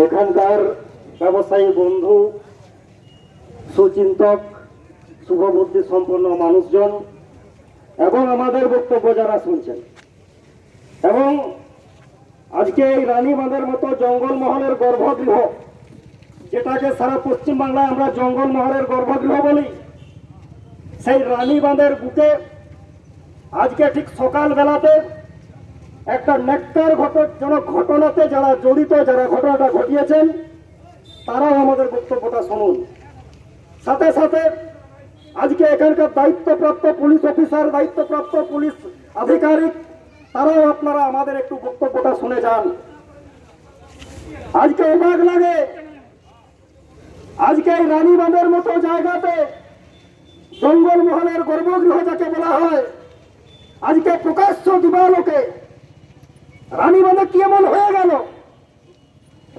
এখানকার ব্যবসায়ী বন্ধু, সুচিন্তক, শুভবুদ্ধি সম্পন্ন মানুষজন এবং আমাদের বক্তব্য যারা শুনছেন। এবং আজকে এই রানীবাঁধের মতো জঙ্গলমহলের গর্ভগৃহ, যেটাকে সারা পশ্চিমবাংলায় আমরা জঙ্গলমহলের গর্ভগৃহ বলি, সেই রানীবাঁধের বুকে আজকে ঠিক সকালবেলাতে একটা নেককার ঘটনাজনক ঘটনাতে যারা জড়িত, যারা ঘটনাটা ঘটিয়েছেন, তারাও আমাদের বক্তব্যটা শুনুন। সাথে সাথে আজকে এখানকার দায়িত্বপ্রাপ্ত পুলিশ অফিসার, দায়িত্বপ্রাপ্ত পুলিশ আধিকারিক, তারাও আপনারা আমাদের একটু বক্তব্যটা শুনে যান। আজকে অবাক লাগে। আজকে এই রানীবাঁধের মতো জায়গাতে জঙ্গলমহলের গর্ভগৃহ যাকে বলা হয়, আজকে প্রকাশ্য দিবালোকে রানীবাঁধে কি এমন হয়ে গেল?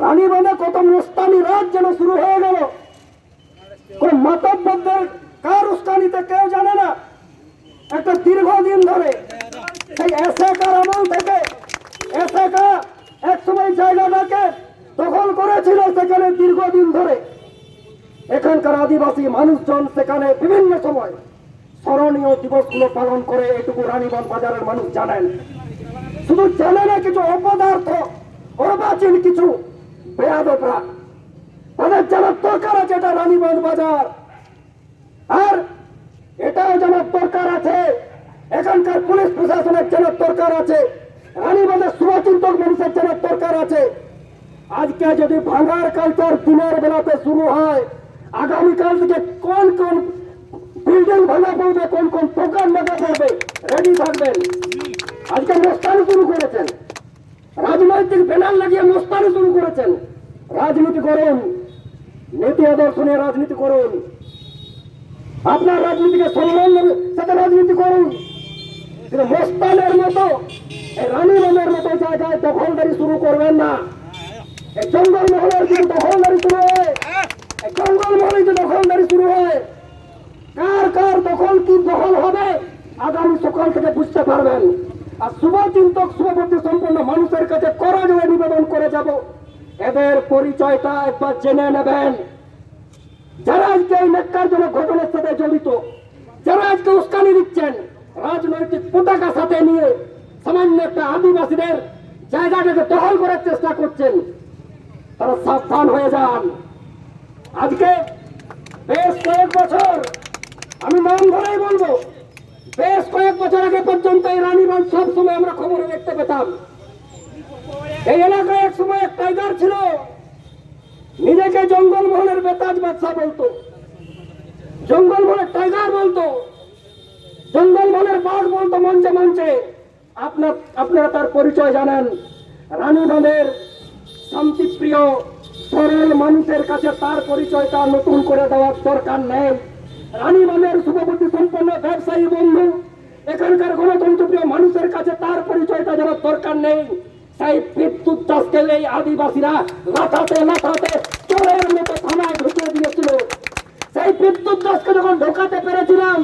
রানীবাঁধে কত মুস্তানি রাত যেন শুরু হয়ে গেল? কোন মাতব্বরদের কার উস্কানিতে কেউ জানে না? একটা দীর্ঘদিন ধরে সেই এসেকার আমল থেকে এসেকা এক সময় জায়গাটাকে দখল করেছিল সেখানে দীর্ঘদিন ধরে। এখানকার আদিবাসী মানুষজন সেখানে বিভিন্ন সময় স্মরণীয় দিবসগুলো পালন করে, এটুকু রানীবান বাজারের মানুষ জানেন। শুধু জানে না কিছু অপদার্থ অর্বাচীন কিছু বেয়াদপরা তাদের জানার দরকার আছে এটা রানীবান বাজার। আর এটাও জানার দরকার আছে, এখানকার পুলিশ প্রশাসনের জানার দরকার আছে রানীবাঁধের শুভচিন্তক মানুষের জানার দরকার আছে। আজকে যদি ভাঙার কালচার দিনের বেলাতে শুরু হয়, আগামীকাল থেকে কোন কোন বিল্ডিং ভাঙা পড়বে, কোন কোন দোকান ভাঙা পড়বে রেডি থাকবেন। আজকে মোস্তানি শুরু করেছেন। রাজনৈতিক ব্যানার লাগিয়ে মোস্তানি শুরু করেছেন। রাজনীতি করুন, নীতি আদর্শ নিয়ে রাজনীতি করুন। আপনার রাজনীতিকে সম্মানের সাথে রাজনীতি করুন। কিন্তু মোস্তানের মতো, এই রানীবানের মতো জায়গায় দখলদারি শুরু করবেন না। এই জঙ্গল মহলের যদি দখলদারি শুরু হয়। জঙ্গল মহলে যদি দখলদারি শুরু হয়, কার কার দখল কি দখল হবে, আগামী সকাল থেকে বুঝতে পারবেন। আর শুভচিন্তক শুভবুদ্ধি সম্পন্ন মানুষের কাছে করজোড়ে নিবেদন করে যাব। এদের পরিচয়টা একবার জেনে নেবেন। যারা আজকে এই নেককারজনক ঘটনার সাথে জড়িত, যারা আজকে উস্কানি দিচ্ছেন রাজনৈতিক পতাকা সাথে নিয়ে সামান্য একটা আদিবাসীদের জায়গাটাকে দখল করার চেষ্টা করছেন, তারা সাবধান হয়ে যান। আজকে বেশ কয়েক বছর আমি নাম ধরেই বলব বেশ কয়েক বছর আগে পর্যন্ত এই রানীগঞ্জ সব সময় আমরা খবরে দেখতে পেতাম। এই এলাকায় এক সময় এক টাইগার ছিল। নিজেকে জঙ্গলমহলের বেতাজ বাদশাহ বলতো। জঙ্গলমহলের টাইগার বলতো। জঙ্গলমহলের বাঘ বলতো মঞ্চে মঞ্চে। আপনার আপনারা তার পরিচয় জানেন। রানীগঞ্জের শান্তিপ্রিয়, সরল মানুষের কাছে তার পরিচয়টা নতুন করে দেওয়ার দরকার নেই। রানীবানের শুভবুদ্ধি সম্পন্ন ব্যবসায়ী বন্ধু, এখানকার গণতন্ত্রপ্রিয় মানুষের কাছে তার পরিচয়টা দেওয়ার দরকার নেই। সেই বিদ্যুৎ দাসকে এই আদিবাসীরা লাথাতে লাথাতে চোরের মতো থানায় ঢুকিয়ে দিয়েছিল। সেই বিদ্যুৎ দাসকে যখন ঢোকাতে পেরেছিলাম,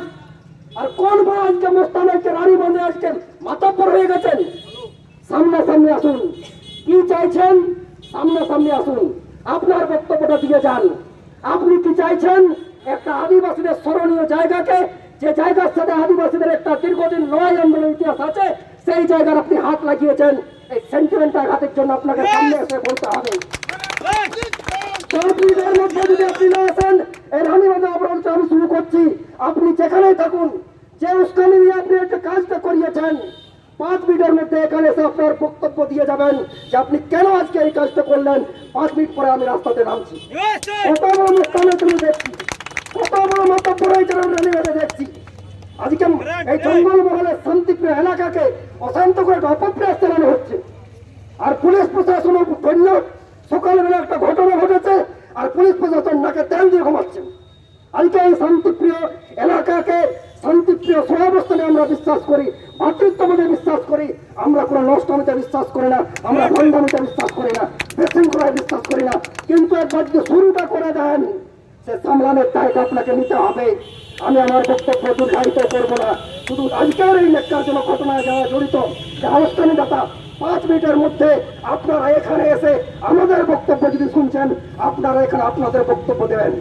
আর কোন বড় আজকে মোস্তান আজকে রানীবন্ধে আজকে মাতাব্বর হয়ে গেছেন? সামনাসামনি আসুন। কি চাইছেন? সামনাসামনি আসুন। আপনার বক্তব্যটা দিয়ে যান। আপনি কি চাইছেন? একটা আদিবাসীদের স্মরণীয় জায়গাকে যে জায়গার সাথে আদিবাসীদের একটা দীর্ঘদিন লড়াই আন্দোলন ইতিহাস আছে সেই জায়গার আপনি হাত লাগিয়েছেন। এই সেন্টিমেন্টাল হাতের জন্য আপনাকে সামনে এসে বলতে হবে। চৌত্রিশের মধ্যে যদি আপনি না আসেন রানীবাদে অবরোধটা আমি শুরু করছি। আপনি যেখানেই থাকুন যে উস্কানি নিয়ে আপনি একটা কাজটা করিয়েছেন পাঁচ মিনিটের মধ্যে এখানে এসে আপনার বক্তব্য দিয়ে যাবেন যে আপনি কেন আজকে এই কাজটা করলেন। পাঁচ মিনিট পরে আমি রাস্তাতে নামছি। কত বড় মুস্তানে তুমি দেখছি। কত বড় জঙ্গল শান্তিপ্রিয় এলাকাকে অশান্ত করে একটা অপপ্রয়াস চালানো হচ্ছে আর পুলিশ প্রশাসনের ধন্য সকালবেলা একটা ঘটনা ঘটেছে আর পুলিশ প্রশাসন তেল দিয়ে ঘুমাচ্ছেন আজকে এই শান্তিপ্রিয় এলাকাকে শান্তিপ্রিয় সহাবস্থানে আমরা বিশ্বাস করি ভাতৃত্ববোধে বিশ্বাস করি আমরা কোনো নষ্টমিতে বিশ্বাস করি না আমরা ভণ্ডামিতে বিশ্বাস করি না, বিশৃঙ্খলায় বিশ্বাস করি না, কিন্তু একবার যদি শুরুটা করে দেন সে সামলানোর দায়িত্ব আপনাকে নিতে হবে। আমি আমার বক্তব্য দীর্ঘায়িত করব না। শুধু আজকের এই লেখার জন্য ঘটনায় যারা জড়িত আনুষ্ঠানিকতা পাঁচ মিনিটের মধ্যে আপনারা এখানে এসে আমাদের বক্তব্য যদি শুনছেন আপনারা এখানে আপনাদের বক্তব্য দেবেন।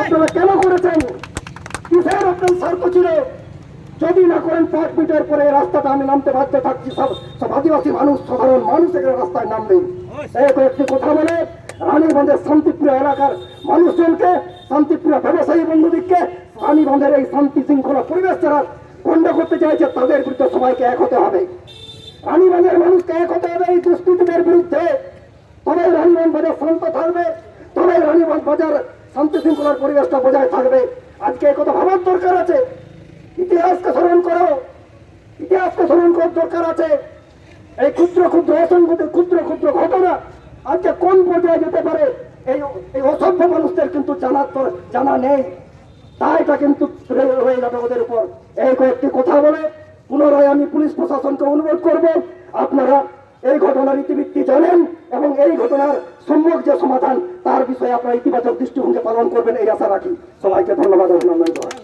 আপনারা কেন করেছেন? কিসের আপনার স্বার্থ ছিল? যদি না করেন পাঁচ মিনিটের পরে রাস্তাটা আমি নামতে বাধ্য থাকছি। সব সব আদিবাসী মানুষ সাধারণ মানুষ এখানে রাস্তায় নামবে। এই কয়েকটি কথা বলে রানীগঞ্জের শান্তিপ্রিয় এলাকার মানুষজনকে, শান্তিপ্রিয় ব্যবসায়ী বন্ধুদিককে রানীগঞ্জের এই শান্তি শৃঙ্খলা পরিবেশ যারা বন্ধ করতে চাইছে তাদের বিরুদ্ধে সবাইকে এক হতে হবে। রানীগঞ্জের মানুষকে এক হতে হবে এই দুষ্কৃতীদের বিরুদ্ধে। তবে রানীগঞ্জ বাজার শান্ত থাকবে তবে রানীগঞ্জ বাজার শান্তি শৃঙ্খলার পরিবেশটা বজায় থাকবে। আজকে কথা ভাবার দরকার আছে। ইতিহাসকে স্মরণ করো। ইতিহাসকে স্মরণ করার দরকার আছে। এই ক্ষুদ্র ক্ষুদ্র অসংখ্য ক্ষুদ্র ক্ষুদ্র ঘটনা আজকে কোন পর্যায়ে যেতে পারে? এই এই অসভ্য মানুষদের কিন্তু জানার তো জানা নেই। তাই এটা কিন্তু রয়ে যাবে ওদের উপর। এই কয়েকটি কথা বলে পুনরায় আমি পুলিশ প্রশাসনকে অনুরোধ করব, আপনারা এই ঘটনার ইতিবৃত্তি জানেন এবং এই ঘটনার সম্যক যে সমাধান, তার বিষয়ে আপনারা ইতিবাচক দৃষ্টিভঙ্গি পালন করবেন, এই আশা রাখি। সবাইকে ধন্যবাদ, অভিনন্দন।